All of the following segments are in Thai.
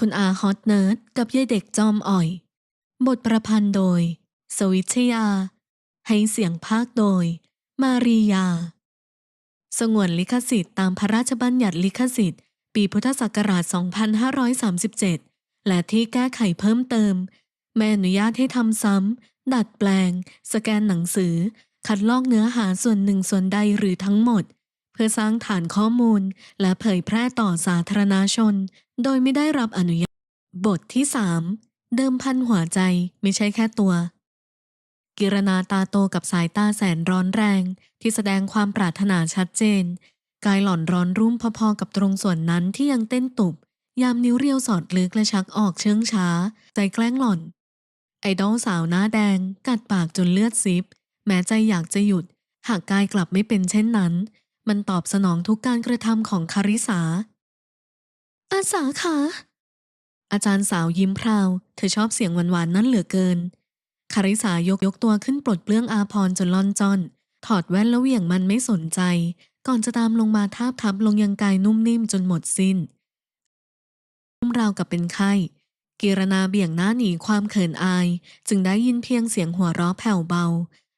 คุณอาฮอตเนิร์ดกับยายเด็กจอมอ่อย บทประพันธ์โดย สวิชยา ให้เสียงภาคโดย มารียา สงวนลิขสิทธิ์ตามพระราชบัญญัติลิขสิทธิ์ ปีพุทธศักราช 2537 และที่แก้ไขเพิ่มเติมไม่อนุญาตให้ทำซ้ำ ดัดแปลง สแกนหนังสือ คัดลอกเนื้อหาส่วนหนึ่งส่วนใดหรือทั้งหมด เพื่อสร้างฐานข้อมูล และเผยแพร่ต่อสาธารณชน โดยไม่ได้รับอนุญาต บทที่3เดิมพันหัวใจไม่ใช่แค่ตัว กิรณาตาโตกับสายตาแสนร้อนแรง ที่แสดงความปรารถนาชัดเจน กายหล่อนร้อนรุ่มพอๆกับตรงส่วนนั้นที่ยังเต้นตุบ ยามนิ้วเรียวสอดลึกและชักออกเชิงช้า ใจแกล้งหล่อน ไอดอลสาวหน้าแดง กัดปากจนเลือดซิบ แม้ใจอยากจะหยุด หากกายกลับไม่เป็นเช่นนั้น มันตอบสนองทุกการกระทำของคาริสา อาสาค่ะอาจารย์สาวยิ้มพราว เธอชอบเสียงหวานๆนั่นเหลือเกิน คาริสายกยกตัวขึ้นปลดเปลื้องอาพรจนล่อนจอน ถอดแว่นแล้วเหวี่ยงมันไม่สนใจ ก่อนจะตามลงมาทาบทับลงยังกายนุ่มนิ่มจนหมดสิ้นนุ่มราวกับเป็นไข้ กีรณาเบี่ยงหน้าหนีความเขินอาย จึงได้ยินเพียงเสียงหัวเราะแผ่วเบา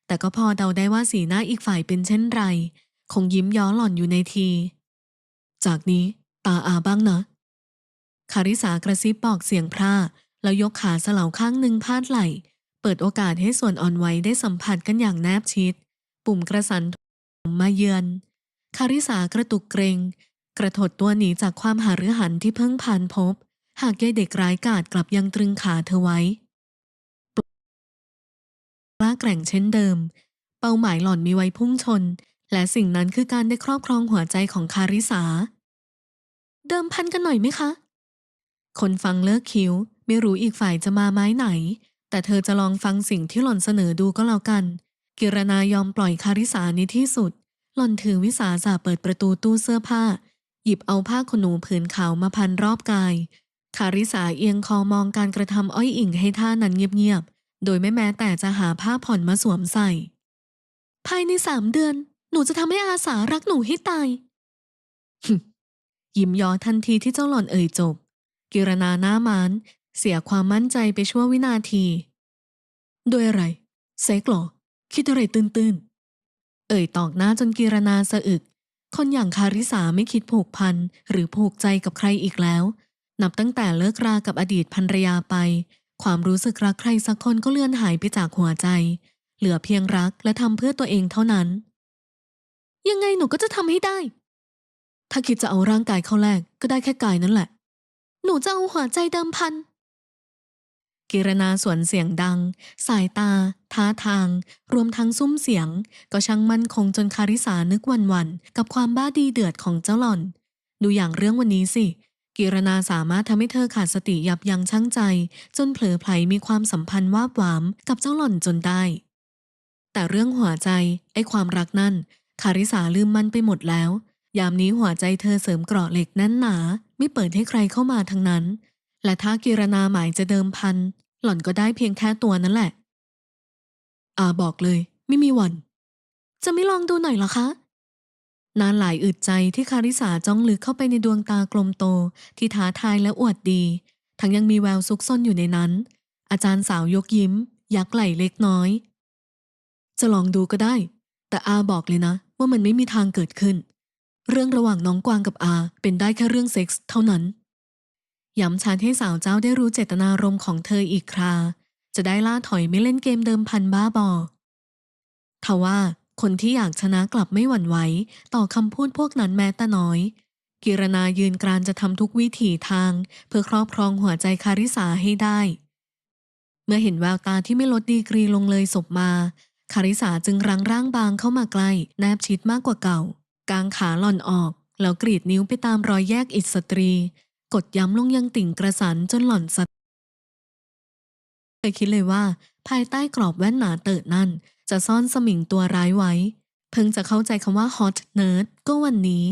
แต่ก็พอเดาได้ว่าสีหน้าอีกฝ่ายเป็นเช่นไร คงยิ้มย้อหล่อนอยู่ในที จากนี้ตาอาบ้างนะ คาริสากระซิบบอกเสียงพร่าแล้วยกขาสลาวข้างหนึ่งพาดไหล่ เปิดโอกาสให้ส่วนอ่อนไหวได้สัมผัสกันอย่างแนบชิด ปุ่มกระสันมาเยือน คาริสากระตุกเกรง กระถดตัวหนีจากความหารือหันที่เพิ่งผ่านพบ หากยายเด็กร้ายกาจกลับยังตรึงขาเธอไว้กล้าแกร่งเช่นเดิม เป้าหมายหล่อนมีไว้พุ่งชน และสิ่งนั้นคือการได้ครอบครองหัวใจของคาริสา เดิมพันกันหน่อยไหมคะ คนฟังเลิกคิ้ว ไม่รู้อีกฝ่ายจะมาไม้ไหน แต่เธอจะลองฟังสิ่งที่หล่อนเสนอดูก็แล้วกัน กิรณายอมปล่อยคาริสาในที่สุด หล่อนถือวิสาสะเปิดประตูตู้เสื้อผ้า หยิบเอาผ้าขนหนูผืนขาวมาพันรอบกาย คาริสาเอียงคอมองการกระทำอ้อยอิงให้ท่านั้นเงียบๆ โดยไม่แม้แต่จะหาผ้าผ่อนมาสวมใส่ ภายในสามเดือน หนูจะทำให้อาสารักหนูให้ตายยิ้มย้อทันทีที่เจ้าหล่อนเอ่ยจบ กิรณาหน้ามาน เสียความมั่นใจไปชั่ววินาที ด้วยอะไรเซ็กหรอคิดอะไรตื้นๆ เอ่ยตอกหน้าจนกิรณาสะอึก คนอย่างคาริสาไม่คิดผูกพันหรือผูกใจกับใครอีกแล้ว นับตั้งแต่เลิกรากับอดีตภรรยาไป ความรู้สึกรักใครสักคนก็เลือนหายไปจากหัวใจ เหลือเพียงรักและทำเพื่อตัวเองเท่านั้น ยังไงหนูก็จะทำให้ได้ ถ้าคิดจะเอาร่างกายเข้าแลกก็ได้แค่กายนั่นแหละ หนูจะเอาหัวใจเดิมพัน กิรณาสวนเสียงดัง สายตา ท่าทาง รวมทั้งซุ้มเสียง ก็ช่างมั่นคงจนคาริสานึกวันวันๆกับความบ้าดีเดือดของเจ้าหล่อน ดูอย่างเรื่องวันนี้สิกิรณาสามารถทำให้เธอขาดสติยับยั้งชั่งใจ จนเผลอไผลมีความสัมพันธ์วาบหวามกับเจ้าหล่อนจนได้ แต่เรื่องหัวใจ ไอ้ความรักนั่น คาริสาลืมมันไปหมดแล้ว ยามนี้หัวใจเธอเสริมเกราะเหล็กแน่นหนา ไม่เปิดให้ใครเข้ามาทั้งนั้น และถ้ากิรณาหมายจะเดิมพัน หล่อนก็ได้เพียงแค่ตัวนั่นแหละ อาบอกเลย ไม่มีวัน จะไม่ลองดูหน่อยหรอคะ นานหลายอึดใจที่คาริสาจ้องลึกเข้าไปในดวงตากลมโต ที่ท้าทายและอวดดี ทั้งยังมีแววซุกซ่อนอยู่ในนั้น อาจารย์สาวยกยิ้ม ยักไหล่เล็กน้อย จะลองดูก็ได้ แต่อาบอกเลยนะ ว่ามันไม่มีทางเกิดขึ้น เรื่องระหว่างน้องกวางกับอา เป็นได้แค่เรื่องเซ็กส์เท่านั้น ย้ำชันให้สาวเจ้าได้รู้เจตนารมณ์ของเธออีกครา จะได้ล่าถอยไม่เล่นเกมเดิมพันบ้าบอทว่าคนที่อยากชนะกลับไม่หวั่นไหวต่อคำพูดพวกนั้นแม้แต่น้อย กิรณายืนกรานจะทำทุกวิถีทาง เพื่อครอบครองหัวใจคาริสาให้ได้ เมื่อเห็นแววตาที่ไม่ลดดีกรีลงเลยศพมา คาริสาจึงรั้งร่างบางเข้ามาใกล้แนบชิดมากกว่าเก่า กางขาหล่อนออก แล้วกรีดนิ้วไปตามรอยแยกอิสตรี กดย้ำลงยังติ่งกระสันจนหล่อนสัตเคยคิดเลยว่า ภายใต้กรอบแว่นหนาเติดนั่น จะซ่อนสมิงตัวร้ายไว้ เพิ่งจะเข้าใจคำว่า hot nerd ก็วันนี้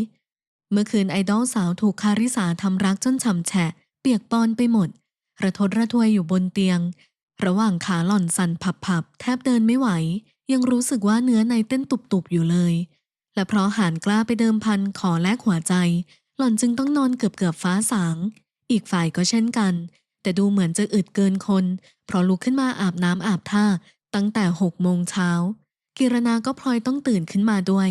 เมื่อคืนไอดอลสาวถูกคาริสาทำรักจนฉ่ำแฉะ เปียกปอนไปหมด ระทดระทวยอยู่บนเตียง ระหว่างขาหล่อนสั่นผับๆ แทบเดินไม่ไหว ยังรู้สึกว่าเนื้อในเต้นตุบๆอยู่เลย และเพราะหานกล้าไปเดิมพันขอแลกหัวใจ หล่อนจึงต้องนอนเกือบเกือบฟ้าสาง อีกฝ่ายก็เช่นกัน แต่ดูเหมือนจะอึดเกินคน เพราะลุกขึ้นมาอาบน้ำอาบท่า ตั้งแต่หกโมงเช้า กิรนาก็พลอยต้องตื่นขึ้นมาด้วย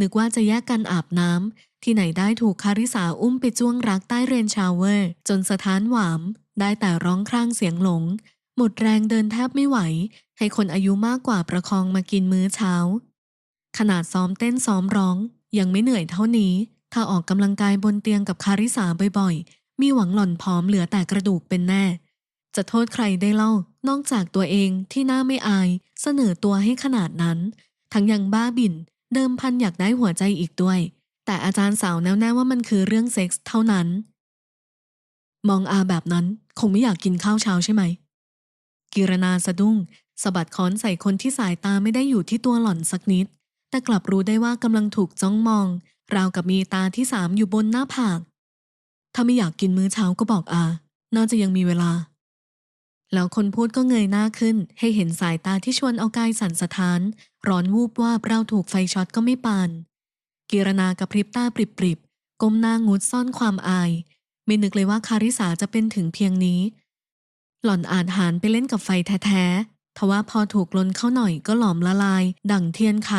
นึกว่าจะแยกกันอาบน้ำที่ไหนได้ถูกคาริสาอุ้มไปจ้วงรักใต้เรนชาวเวอร์ จนสะท้านหวาม ได้แต่ร้องคร่างเสียงหลง หมดแรงเดินแทบไม่ไหว ให้คนอายุมากกว่าประคองมากินมื้อเช้า ขนาดซ้อมเต้นซ้อมร้อง ยังไม่เหนื่อยเท่านี้ ถ้าออกกำลังกายบนเตียงกับคาริสาบ่อยๆ มีหวังหล่อนผอมเหลือแต่กระดูกเป็นแน่ จะโทษใครได้เล่า นอกจากตัวเองที่หน้าไม่อาย เสนอตัวให้ขนาดนั้น ทั้งยังบ้าบิ่น เดิมพันอยากได้หัวใจอีกด้วย แต่อาจารย์สาวแน่วแน่ว่ามันคือเรื่องเซ็กส์เท่านั้น มองอาแบบนั้นคงไม่อยากกินข้าวเช้าใช่ไหม กิรนาสะดุ้งสะบัดค้อนใส่คนที่สายตาไม่ได้อยู่ที่ตัวหล่อนสักนิด แต่กลับรู้ได้ว่ากำลังถูกจ้องมอง ราวกับมีตาที่สามอยู่บนหน้าผาก ถ้าไม่อยากกินมื้อเช้าก็บอกอา น่าจะยังมีเวลา แล้วคนพูดก็เงยหน้าขึ้น ให้เห็นสายตาที่ชวนเอากายสั่นสะท้าน ร้อนวูบว่าเราถูกไฟช็อตก็ไม่ปานกิรนากับพริบตาปริบๆก้มหน้างุดซ่อนความอาย ไม่นึกเลยว่าคาริสาจะเป็นถึงเพียงนี้ หล่อนอ่าจหานไปเล่นกับไฟแท้ๆทว่าพอถูกลนเข้าหน่อยก็หลอมละลาย ดั่งเทียนไข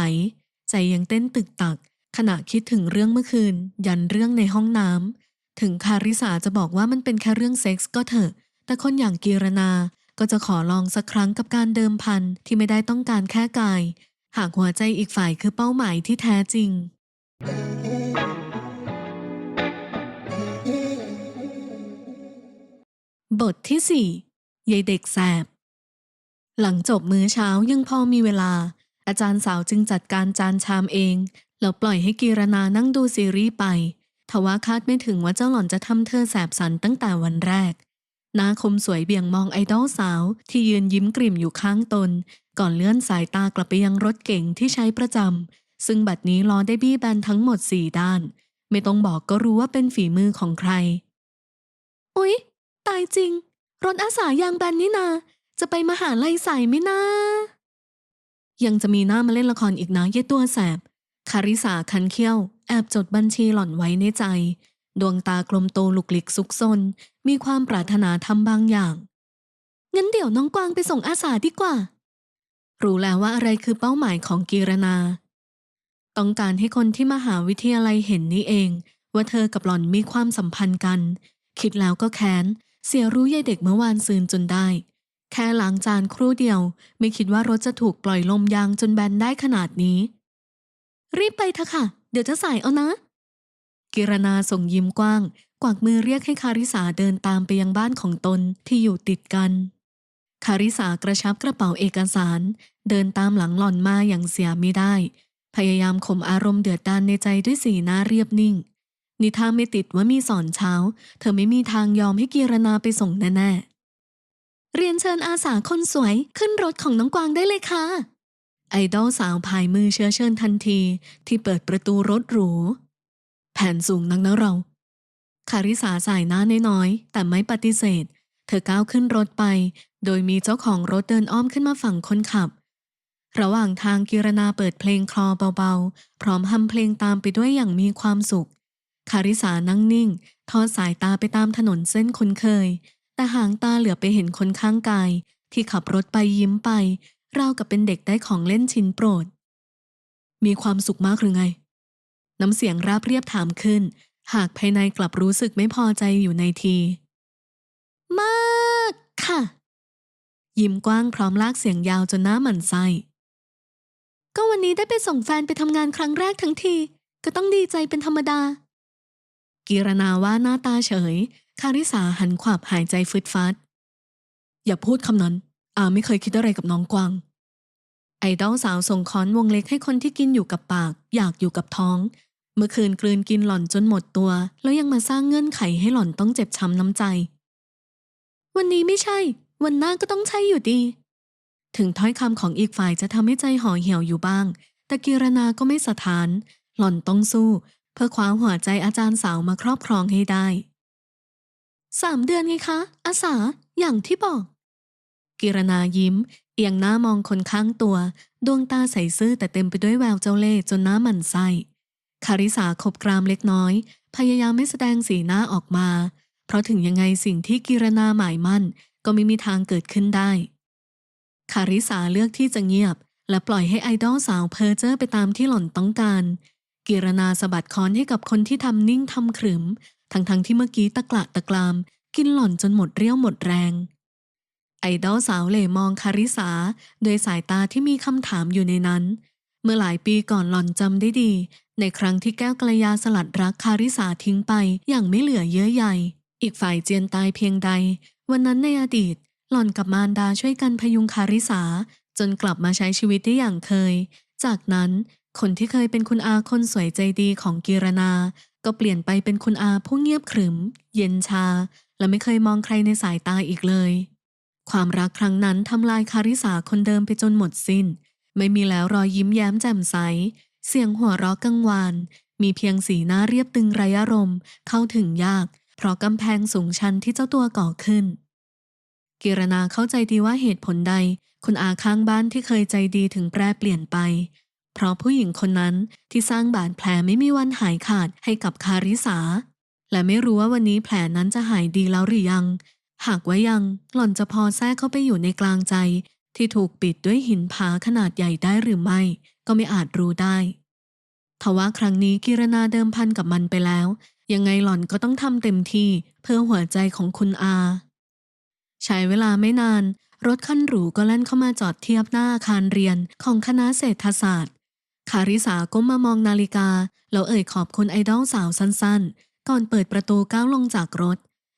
ใจยังเต้นตึกตัก ขณะคิดถึงเรื่องเมื่อคืน ยันเรื่องในห้องน้ำถึงคาริสาจะบอกว่ามันเป็นแค่เรื่องเซ็กส์ก็เถอะ แต่คนอย่างกีรนาก็จะขอลองสักครั้งกับการเดิมพันที่ไม่ได้ต้องการแค่กาย หากหัวใจอีกฝ่ายคือเป้าหมายที่แท้จริง บทที่สี่ยายเด็กแสบ หลังจบมื้อเช้ายังพอมีเวลา อาจารย์สาวจึงจัดการจานชามเองแล้วปล่อยให้กีรนานั่งดูซีรีส์ไป ทว่าคาดไม่ถึงว่าเจ้าหล่อนจะทำเธอแสบสันตั้งแต่วันแรกหน้าคมสวยเบี่ยงมองไอดอลสาวที่ยืนยิ้มกริ่มอยู่ข้างตน ก่อนเลื่อนสายตากลับไปยังรถเก๋งที่ใช้ประจำ ซึ่งบัดนี้ล้อได้บี้แบนทั้งหมดสี่ด้าน ไม่ต้องบอกก็รู้ว่าเป็นฝีมือของใคร อุ๊ย ตายจริง รถอาสายางแบนนี่นา จะไปมหาลัยใส่ไหมนะ ยังจะมีหน้ามาเล่นละครอีกนะเย่ตัวแสบ คาริสาคันเขี้ยว แอบจดบัญชีหล่อนไว้ในใจ ดวงตากลมโตลุกลิกซุกซน มีความปรารถนาทำบางอย่าง งั้นเดี๋ยวน้องกวางไปส่งอาสาดีกว่า รู้แล้วว่าอะไรคือเป้าหมายของกีรนา ต้องการให้คนที่มหาวิทยาลัยเห็นนี่เอง ว่าเธอกับหล่อนมีความสัมพันธ์กัน คิดแล้วก็แค้น เสียรู้ยายเด็กเมื่อวานซืนจนได้ แค่ล้างจานครู่เดียว ไม่คิดว่ารถจะถูกปล่อยลมยางจนแบนได้ขนาดนี้ รีบไปเถอะค่ะ เดี๋ยวจะสายเอานะ กิรนาส่งยิ้มกว้าง กวักมือเรียกให้คาริสาเดินตามไปยังบ้านของตนที่อยู่ติดกัน คาริสากระชับกระเป๋าเอกสาร เดินตามหลังหล่อนมาอย่างเสียไม่ได้ พยายามข่มอารมณ์เดือดดานในใจด้วยสีหน้าเรียบนิ่งนี่ถ้าไม่ติดว่ามีสอนเช้า เธอไม่มีทางยอมให้กีรนาไปส่งแน่ๆ เรียนเชิญอาสาคนสวยขึ้นรถของน้องกวางได้เลยค่ะ ไอดอลสาวพายมือเชื้อเชิญทันทีที่เปิดประตูรถหรู แผนสูงนักนะเรา คาริสาสายหน้าน้อยๆแต่ไม่ปฏิเสธ เธอก้าวขึ้นรถไป โดยมีเจ้าของรถเดินอ้อมขึ้นมาฝั่งคนขับ ระหว่างทางกิรนาเปิดเพลงคลอเบาๆ พร้อมฮัมเพลงตามไปด้วยอย่างมีความสุข คาริสานั่งนิ่ง ทอดสายตาไปตามถนนเส้นคุ้นเคย แต่หางตาเหลือไปเห็นคนข้างกาย ที่ขับรถไปยิ้มไป ราวกับเป็นเด็กได้ของเล่นชิ้นโปรด มีความสุขมากหรือไง น้ำเสียงราบเรียบถามขึ้น หากภายในกลับรู้สึกไม่พอใจอยู่ในที มากค่ะ ยิ้มกว้างพร้อมลากเสียงยาวจนหน้าหมันไส้ก็วันนี้ได้ไปส่งแฟนไปทำงานครั้งแรกทั้งที ก็ต้องดีใจเป็นธรรมดา กีรนาว่าหน้าตาเฉย คาริสาหันขวับหายใจฟึดฟัด อย่าพูดคำนั้น อาไม่เคยคิดอะไรกับน้องกวาง ไอดอลสาวส่งค้อนวงเล็กให้คนที่กินอยู่กับปาก อยากอยู่กับท้อง เมื่อคืนกลืนกินหล่อนจนหมดตัว แล้วยังมาสร้างเงื่อนไขให้หล่อนต้องเจ็บช้ำน้ำใจ วันนี้ไม่ใช่ วันหน้าก็ต้องใช่อยู่ดี ถึงถ้อยคำของอีกฝ่ายจะทำให้ใจห่อเหี่ยวอยู่บ้าง แต่กิรนาก็ไม่สะท้าน หล่อนต้องสู้ เพื่อคว้าหัวใจอาจารย์สาวมาครอบครองให้ได้สามเดือนไงคะ อาสาอย่างที่บอก กิรนายิ้ม เอียงหน้ามองคนข้างตัว ดวงตาใสซื่อแต่เต็มไปด้วยแววเจ้าเล่ห์จนหน้าหมันไส้คาริสาขบกรามเล็กน้อย พยายามไม่แสดงสีหน้าออกมา เพราะถึงยังไงสิ่งที่กิรนาหมายมั่น ก็ไม่มีทางเกิดขึ้นได้ คาริสาเลือกที่จะเงียบ และปล่อยให้ไอดอลสาวเพอเจอร์ไปตามที่หล่อนต้องการ กิรนาสะบัดค้อนให้กับคนที่ทำนิ่งทำขรึม ทั้งๆที่เมื่อกี้ตะกละตะกราม กินหล่อนจนหมดเรี่ยวหมดแรง ไอดอลสาวเหล่มองคาริสาโดยสายตาที่มีคำถามอยู่ในนั้น เมื่อหลายปีก่อนหล่อนจำได้ดี ในครั้งที่แก้วกระยาสลัดรักคาริสาทิ้งไปอย่างไม่เหลือเยื่อใยอีกฝ่ายเจียนตายเพียงใด วันนั้นในอดีต หล่อนกับมารดาช่วยกันพยุงคาริสาจนกลับมาใช้ชีวิตได้อย่างเคย จากนั้น คนที่เคยเป็นคุณอาคนสวยใจดีของกีรนาก็เปลี่ยนไปเป็นคุณอาผู้เงียบขรึม เย็นชา และไม่เคยมองใครในสายตาอีกเลย ความรักครั้งนั้นทำลายคาริสาคนเดิมไปจนหมดสิ้น ไม่มีแล้วรอยยิ้มแย้มแจ่มใส เสียงหัวเราะกังวาน มีเพียงสีหน้าเรียบตึงไรอารมณ์เข้าถึงยาก เพราะกำแพงสูงชันที่เจ้าตัวก่อขึ้นกิรนาเข้าใจดีว่าเหตุผลใด คุณอาข้างบ้านที่เคยใจดีถึงแปรเปลี่ยนไป เพราะผู้หญิงคนนั้นที่สร้างบาดแผลไม่มีวันหายขาดให้กับคาริสา และไม่รู้ว่าวันนี้แผลนั้นจะหายดีแล้วหรือยัง หากว่ายังหล่อนจะพอแทรกเข้าไปอยู่ในกลางใจ ที่ถูกปิดด้วยหินผาขนาดใหญ่ได้หรือไม่ ก็ไม่อาจรู้ได้ทว่าครั้งนี้กิรนาเดิมพันกับมันไปแล้ว ยังไงหล่อนก็ต้องทำเต็มที่เพื่อหัวใจของคุณอา ใช้เวลาไม่นาน รถคันหรูก็แล่นเข้ามาจอดเทียบหน้าอาคารเรียนของคณะเศรษฐศาสตร์ คาริสาก้มมามองนาฬิกา แล้วเอ่ยขอบคุณไอดอลสาวสั้นๆ ก่อนเปิดประตูก้าวลงจากรถ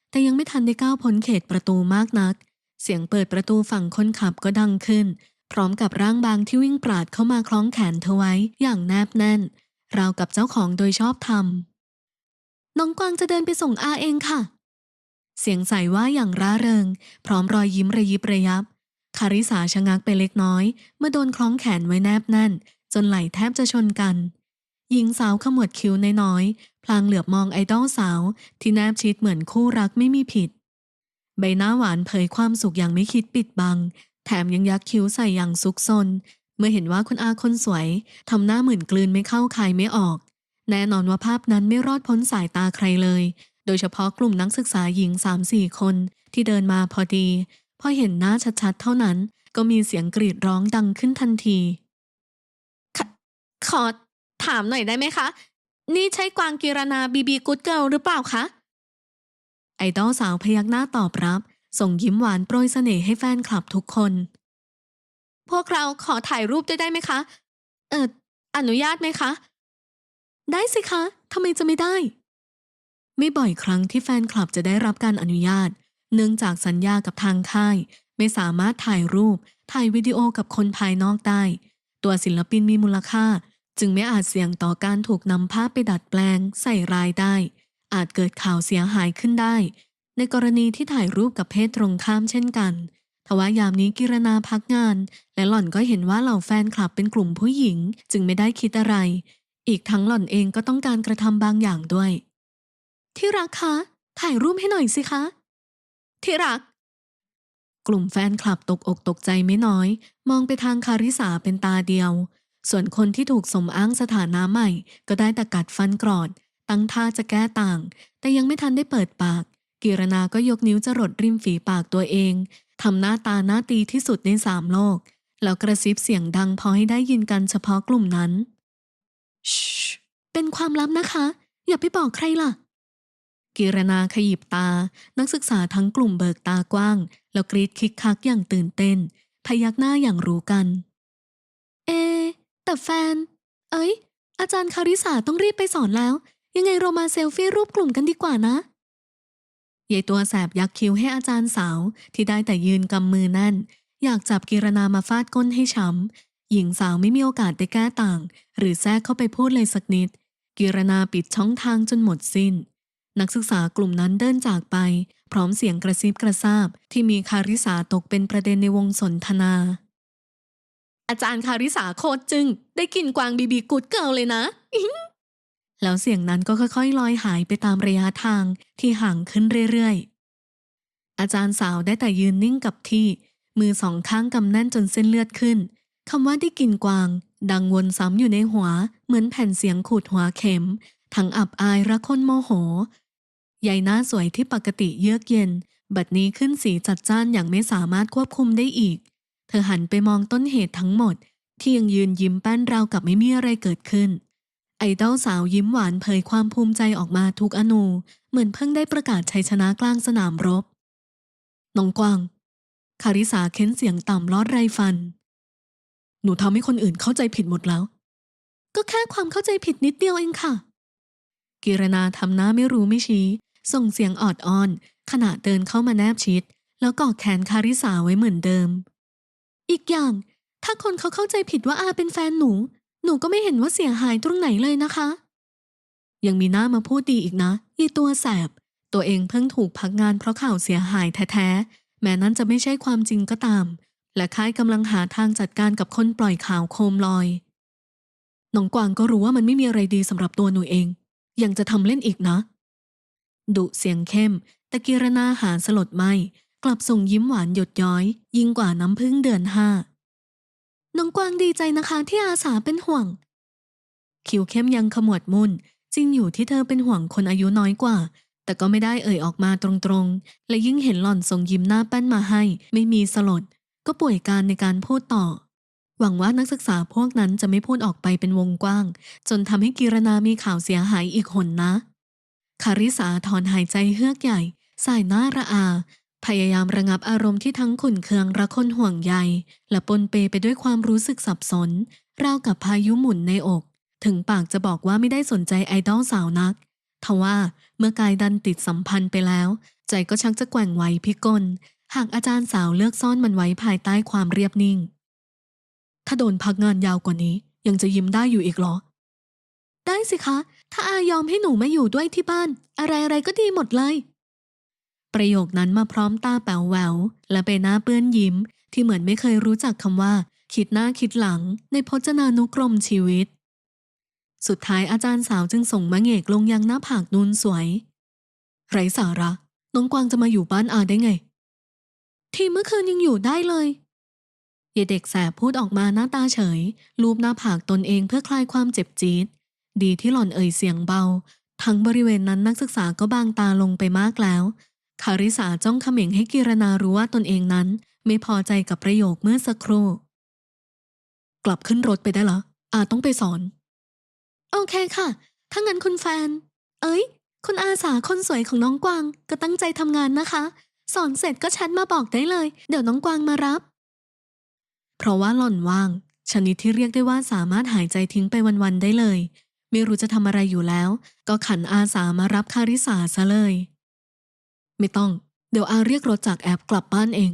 แต่ยังไม่ทันได้ก้าวพ้นเขตประตูมากนัก เสียงเปิดประตูฝั่งคนขับก็ดังขึ้น พร้อมกับร่างบางที่วิ่งปราดเข้ามาคล้องแขนเธอไว้อย่างแนบแน่น ราวกับเจ้าของโดยชอบธรรม น้องกวางจะเดินไปส่งอาเองค่ะ เสียงใสว่าอย่างร่าเริง พร้อมรอยยิ้มระยิบระยับ คาริสาชะงักไปเล็กน้อย เมื่อโดนคล้องแขนไว้แนบแน่น นไหล่แทบจะชนกัน หญิงสาวขมวดคิ้วน้อยๆ พลางเหลือบมองไอดอลสาว ที่แนบชิดเหมือนคู่รักไม่มีผิด ใบหน้าหวานเผยความสุขอย่างไม่คิดปิดบัง แถมยังยักคิ้วใส่อย่างซุกซน เมื่อเห็นว่าคุณอาคนสวยทำหน้าเหมือนกลืนไม่เข้าคายไม่ออก แน่นอนว่าภาพนั้นไม่รอดพ้นสายตาใครเลย โดยเฉพาะกลุ่มนักศึกษาหญิง3-4คนที่เดินมาพอดี พอเห็นหน้าชัดๆ เท่านั้น ก็มีเสียงกรีดร้องดังขึ้นทันที ขอถามหน่อยได้ไหมคะ นี่ใช่กวางกีรนาบีบีกูดเกิลหรือเปล่าคะ ไอดอลสาวพยักหน้าตอบรับ ส่งยิ้มหวานโปรยเสน่ห์ให้แฟนคลับทุกคน พวกเราขอถ่ายรูปด้วยได้ไหมคะ เอออนุญาตไหมคะ ได้สิคะทำไมจะไม่ได้ ไม่บ่อยครั้งที่แฟนคลับจะได้รับการอนุญาต เนื่องจากสัญญากับทางค่าย ไม่สามารถถ่ายรูป ถ่ายวิดีโอกับคนภายนอกได้ ตัวศิลปินมีมูลค่า จึงไม่อาจเสี่ยงต่อการถูกนำภาพไปดัดแปลง ใส่รายได้ อาจเกิดข่าวเสียหายขึ้นได้ ในกรณีที่ถ่ายรูปกับเพศตรงข้ามเช่นกันทว่ายามนี้กิรนาพักงาน และหล่อนก็เห็นว่าเหล่าแฟนคลับเป็นกลุ่มผู้หญิง จึงไม่ได้คิดอะไร อีกทั้งหล่อนเองก็ต้องการกระทำบางอย่างด้วย ที่รักคะ ถ่ายรูปให้หน่อยสิคะ ที่รัก กลุ่มแฟนคลับตกอกตกใจไม่น้อย มองไปทางคาริสาเป็นตาเดียว ส่วนคนที่ถูกสมอ้างสถานะใหม่ ก็ได้แต่กัดฟันกรอด ตั้งท่าจะแก้ต่าง แต่ยังไม่ทันได้เปิดปาก กิรนาก็ยกนิ้วจรดริมฝีปากตัวเองทำหน้าตาหน้าตีที่สุดในสามโลก แล้วกระซิบเสียงดังพอให้ได้ยินกันเฉพาะกลุ่มนั้นชเป็นความลับนะคะ อย่าไปบอกใครล่ะ กิรนาขยิบตา นักศึกษาทั้งกลุ่มเบิกตากว้าง แล้วกรีดคิกคักอย่างตื่นเต้น พยักหน้าอย่างรู้กัน เอะ แต่แฟน เอ้ย อาจารย์คาริสาต้องรีบไปสอนแล้ว ยังไงเรามาเซลฟี่รูปกลุ่มกันดีกว่านะยายตัวแสบยักคิ้วให้อาจารย์สาว ที่ได้แต่ยืนกำมือแน่น อยากจับกิรนามาฟาดก้นให้ช้ำหญิงสาวไม่มีโอกาสได้แก้ต่าง หรือแทรกเข้าไปพูดเลยสักนิด กิรนาปิดช่องทางจนหมดสิ้น นักศึกษากลุ่มนั้นเดินจากไป พร้อมเสียงกระซิบกระซาบ ที่มีคาริสาตกเป็นประเด็นในวงสนทนา อาจารย์คาริสาโคตรจึง ได้กลินกวางบีบีกูดเกิลเลยนะ แล้วเสียงนั้นก็ค่อยๆลอยหายไปตามระยะทางที่ห่างขึ้นเรื่อยๆ อาจารย์สาวได้แต่ยืนนิ่งกับที่ มือสองข้างกำแน่นจนเส้นเลือดขึ้นคำว่าได้กลินกวาง ดังวนซ้ำอยู่ในหัว เหมือนแผ่นเสียงขูดหัวเข็ม ทั้งอับอายและคนโมโหยายหน้าสวยที่ปกติเยือกเย็น บัดนี้ขึ้นสีจัดจ้านอย่างไม่สามารถควบคุมได้อีก เธอหันไปมองต้นเหตุทั้งหมด ที่ยังยืนยิ้มแป้นราวกับไม่มีอะไรเกิดขึ้น ไอดอลสาวยิ้มหวานเผยความภูมิใจออกมาทุกอนู เหมือนเพิ่งได้ประกาศชัยชนะกลางสนามรบน้องกวาง คาริสาเค้นเสียงต่ำลอดไรฟัน หนูทำให้คนอื่นเข้าใจผิดหมดแล้ว ก็แค่ความเข้าใจผิดนิดเดียวเองค่ะ กิรณาทำหน้าไม่รู้ไม่ชี้ ส่งเสียงออดอ้อน ขณะเดินเข้ามาแนบชิด แล้วกอดแขนคาริสาไว้เหมือนเดิม อีกอย่าง ถ้าคนเขาเข้าใจผิดว่าอาเป็นแฟนหนู หนูก็ไม่เห็นว่าเสียหายตรงไหนเลยนะคะ ยังมีหน้ามาพูดดีอีกนะยีตัวแสบ ตัวเองเพิ่งถูกพักงานเพราะข่าวเสียหายแท้ๆ แม้นั้นจะไม่ใช่ความจริงก็ตาม และค่ายกำลังหาทางจัดการกับคนปล่อยข่าวโคมลอยน้องกวางก็รู้ว่ามันไม่มีอะไรดีสำหรับตัวหนูเอง ยังจะทำเล่นอีกนะ ดุเสียงเข้มแต่กิรณาหาสลดไม่ ลับส่งยิ้มหวานหยดย้อย ยิ่งกว่าน้ำพึ่งเดือนห้าน้องกวางดีใจนะคะที่อาสาเป็นห่วง คิวเข้มยังขมวดมุ่นจริงอยู่ที่เธอเป็นห่วงคนอายุน้อยกว่า แต่ก็ไม่ได้เอ่ยออกมาตรงๆ และยิ่งเห็นหล่อนส่งยิ้มหน้าแป้นมาให้ ไม่มีสลด ก็ป่วยการในการพูดต่อ หวังว่านักศึกษาพวกนั้นจะไม่พูดออกไปเป็นวงกว้าง จนทำให้กิรณามีข่าวเสียหายอีกหนนะ คาริสาถอนหายใจเฮือกใหญ่ สายหน้าระอา พยายามระงับอารมณ์ที่ทั้งขุ่นเคืองระคนห่วงใย และปนเปไปด้วยความรู้สึกสับสน ราวกับพายุหมุนในอก ถึงปากจะบอกว่าไม่ได้สนใจไอดอลสาวนัก ทว่าเมื่อกายดันติดสัมพันธ์ไปแล้ว ใจก็ชักจะแกว่งไหวพิกล หากอาจารย์สาวเลือกซ่อนมันไว้ภายใต้ความเรียบนิ่ง ถ้าโดนพักงานยาวกว่านี้ ยังจะยิ้มได้อยู่อีกเหรอ ได้สิคะ ถ้าอายอมให้หนูมาอยู่ด้วยที่บ้าน อะไรอะไรก็ดีหมดเลย ประโยคนั้นมาพร้อมตาแป๋วแววและใบหน้าเปื้อนยิ้ม ที่เหมือนไม่เคยรู้จักคำว่า คิดหน้าคิดหลัง ในพจนานุกรมชีวิต สุดท้ายอาจารย์สาวจึงส่งมะเหงกลงยังหน้าผากนูนสวย ไรสาระน้องกวางจะมาอยู่บ้านอาได้ไง ทีเมื่อคืนยังอยู่ได้เลยเยายเด็กแสบพูดออกมาหน้าตาเฉยลูบหน้าผากตนเองเพื่อคลายความเจ็บจี๊ดดีที่หล่อนเอ่ยเสียงเบา ทั้งบริเวณนั้นนักศึกษาก็บางตาลงไปมากแล้ว คาริสาจ้องเขม่งให้กิรณารู้ว่าตนเองนั้น ไม่พอใจกับประโยคเมื่อสักครู่ กลับขึ้นรถไปได้ละออาต้องไปสอน โอเคค่ะ ถ้างั้นคุณแฟน เอ้ย คุณอาสาคนสวยของน้องกวางก็ตั้งใจทำงานนะคะ สอนเสร็จก็แชทมาบอกได้เลย เดี๋ยวน้องกวางมารับ เพราะว่าหล่อนว่าง ชนิดที่เรียกได้ว่าสามารถหายใจทิ้งไปวันๆได้เลย ไม่รู้จะทำอะไรอยู่แล้ว ก็ขันอาสามารับคาริสาซะเลย ไม่ต้อง เดี๋ยวอาเรียกรถจากแอปกลับบ้านเอง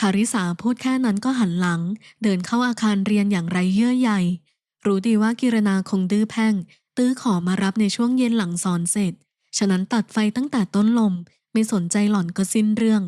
คาริสาพูดแค่นั้นก็หันหลัง เดินเข้าอาคารเรียนอย่างไรเยื่อใยรู้ดีว่ากิรณาคงดื้อแพ่ง ตื้อขอมารับในช่วงเย็นหลังสอนเสร็จ ฉะนั้นตัดไฟตั้งแต่ต้นลม ไม่สนใจหล่อนก็สิ้นเรื่อง